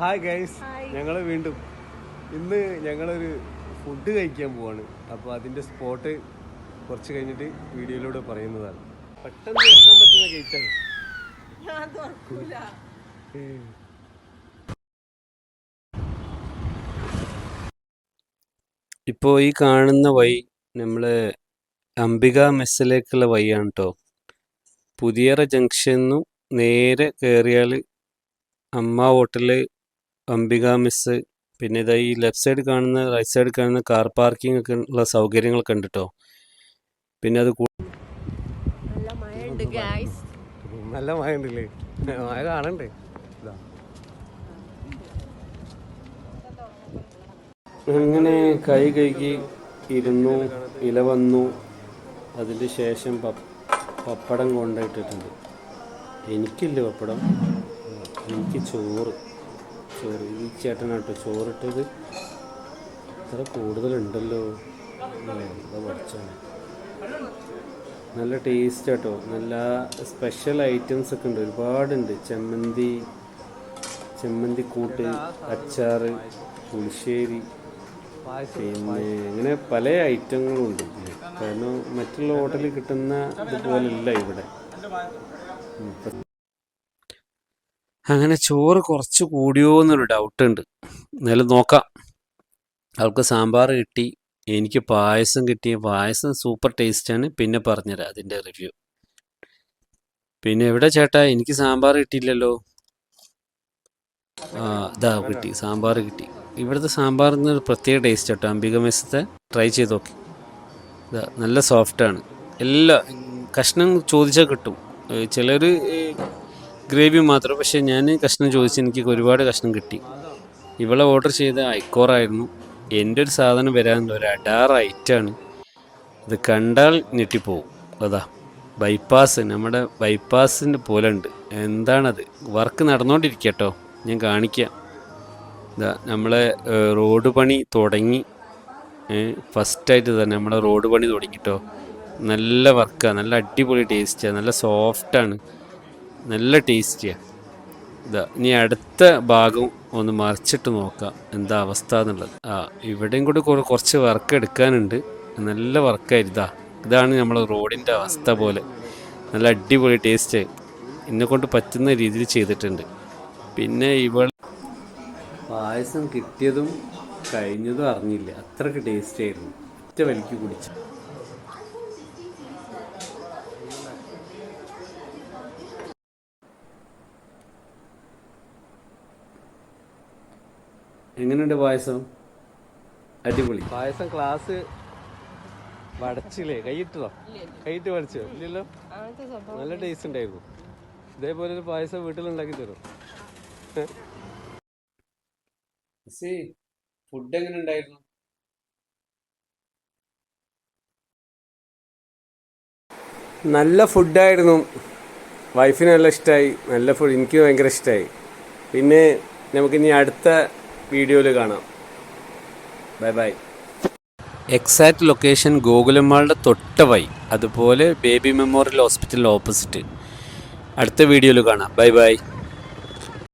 Hi guys ഞങ്ങൾ വീണ്ടും ഇന്ന് ഞങ്ങളൊരു ഫുഡ് കഴിക്കാൻ പോവാണ്. അപ്പോൾ അതിന്റെ സ്പോട്ട് കുറച്ച് കഴിഞ്ഞിട്ട് വീഡിയോയിലൂടെ പറയുന്നതാണ്. പെട്ടെന്ന് തുറക്കാൻ പറ്റുന്ന ഗേറ്റാണ് ഇപ്പോൾ ഈ കാണുന്ന വഴി നമ്മൾ അംബിക മെസ്സിലേക്കുള്ള വഴിയാണ് കേട്ടോ പുതിയറ ജംഗ്ഷനിൽ നേരെ കയറിയാൽ അമ്മ ഹോട്ടൽ അംബിക മിസ് പിന്നെ ഇതാ ഈ ലെഫ്റ്റ് സൈഡ് കാണുന്ന റൈറ്റ് സൈഡ് കാണുന്ന കാർ പാർക്കിംഗ് ഒക്കെ ഉള്ള സൗകര്യങ്ങളൊക്കെ ഉണ്ട് കേട്ടോ പിന്നെ അത് നല്ല മഴയുണ്ട് ഗൈസ് നല്ല മഴ ഉണ്ടല്ലേ മഴ കാണണ്ടേ? അങ്ങനെ കൈ കഴുകി ഇരുന്നു ഇല വന്നു. അതിന് ശേഷം പപ്പടം കൊണ്ടിട്ടിട്ടുണ്ട് എനിക്കില്ല പപ്പടം. എനിക്ക് ചോറ്. ചോറ് ഈ ചേട്ടനാട്ടോ ചോറിട്ടത് ഇത്ര കൂടുതലുണ്ടല്ലോ. പഠിച്ചാണ് നല്ല ടേസ്റ്റ് കേട്ടോ നല്ല സ്പെഷ്യൽ ഐറ്റംസ് ഒക്കെ ഉണ്ട്. ഒരുപാടുണ്ട്. ചെമ്മന്തി ചെമ്മന്തി കൂട്ട് അച്ചാറ് പുളിശ്ശേരി പിന്നെ ഇങ്ങനെ പല ഐറ്റങ്ങളും ഉണ്ട്. കാരണം മറ്റുള്ള ഹോട്ടലിൽ കിട്ടുന്ന ഇതുപോലല്ല ഇവിടെ. അങ്ങനെ ചോറ് കുറച്ച് കൂടിയോ എന്നൊരു ഡൗട്ട് ഉണ്ട്. എന്നാലും നോക്കാം. അവൾക്ക് സാമ്പാർ കിട്ടി. എനിക്ക് പായസം കിട്ടി. പായസം സൂപ്പർ ടേസ്റ്റാണ് പിന്നെ പറഞ്ഞുതരാം അതിന്റെ റിവ്യൂ പിന്നെ എവിടെ ചേട്ടാ? എനിക്ക് സാമ്പാർ കിട്ടിയില്ലല്ലോ. ആ ഇതാ കിട്ടി. സാമ്പാർ കിട്ടി. ഇവിടുത്തെ സാമ്പാറിന് ഒരു പ്രത്യേക ടേസ്റ്റ് കേട്ടോ. അംബിക മെസ്സത്തെ ട്രൈ ചെയ്ത് നോക്കി. ഇതാ നല്ല സോഫ്റ്റാണ് എല്ലാ കഷ്ണം ചോദിച്ചാൽ കിട്ടും. ചിലർ ഗ്രേവി മാത്രം. പക്ഷേ ഞാൻ കഷ്ണം ചോദിച്ച് എനിക്ക് ഒരുപാട് കഷ്ണം കിട്ടി. ഇവളെ ഓർഡർ ചെയ്ത ഐക്കോറായിരുന്നു എന്റെ ഒരു സാധനം വരാനുള്ള ഒരു അഡാർ ഐറ്റാണ് ഇത് കണ്ടാൽ ഞെട്ടിപ്പോവും. അതാ ബൈപ്പാസ് നമ്മുടെ ബൈപ്പാസിന്റെ പോലെ ഉണ്ട്. എന്താണത്? വർക്ക് നടന്നുകൊണ്ടിരിക്കട്ടോ ഞാൻ കാണിക്കാം. ഇതാ നമ്മളെ റോഡ് പണി തുടങ്ങി. ഫസ്റ്റായിട്ട് തന്നെ നമ്മളെ റോഡ് പണി തുടങ്ങിട്ടോ. നല്ല വർക്കാണ് നല്ല അടിപൊളി ടേസ്റ്റാണ് നല്ല സോഫ്റ്റാണ് നല്ല ടേസ്റ്റിയാണ് ഇതാ ഇനി അടുത്ത ഭാഗം ഒന്ന് മറിച്ചിട്ട് നോക്കാം എന്താ അവസ്ഥ എന്നുള്ളത്. ആ ഇവിടെയും കൂടി കുറ- കുറച്ച് വർക്ക് എടുക്കാനുണ്ട്. നല്ല വർക്കായിരുന്നു. ഇതാ ഇതാണ് നമ്മളെ റോഡിന്റെ അവസ്ഥ പോലെ. നല്ല അടിപൊളി ടേസ്റ്റ്. എന്നെ കൊണ്ട് പറ്റുന്ന രീതിയിൽ ചെയ്തിട്ടുണ്ട്. പിന്നെ ഇവൾ പായസം കിട്ടിയതും കഴിഞ്ഞതും അറിഞ്ഞില്ല. അത്രയ്ക്ക് ടേസ്റ്റ് ആയിരുന്നു. ഒറ്റ വലിക്ക് കുടിച്ചു. എങ്ങനെയുണ്ട് പായസം? അടിപൊളി. പായസം ക്ലാസ് വടച്ചില്ലേ? കൈയിട്ടോ കൈയിട്ട് വടച്ചോ? ഇല്ലല്ലോ? നല്ല ടേസ്റ്റ് ഉണ്ടായിരുന്നു. ഇതേപോലെ ഒരു പായസം വീട്ടിലുണ്ടാക്കി തരും. ഫുഡ് എങ്ങനെ ഉണ്ടായിരുന്നു? നല്ല ഫുഡായിരുന്നു വൈഫിന് നല്ല ഇഷ്ടമായി നല്ല ഫുഡ് എനിക്ക് ഭയങ്കര ഇഷ്ടമായി പിന്നെ നമുക്കിനി അടുത്ത വീഡിയോയിൽ കാണാം. Bye bye. എക്സാക്ട് ലൊക്കേഷൻ ഗോകുലമ്മാളുടെ തൊട്ട വൈ അതുപോലെ ബേബി മെമ്മോറിയൽ ഹോസ്പിറ്റലിന്റെ ഓപ്പോസിറ്റ്. അടുത്ത വീഡിയോയിൽ കാണാം. Bye bye.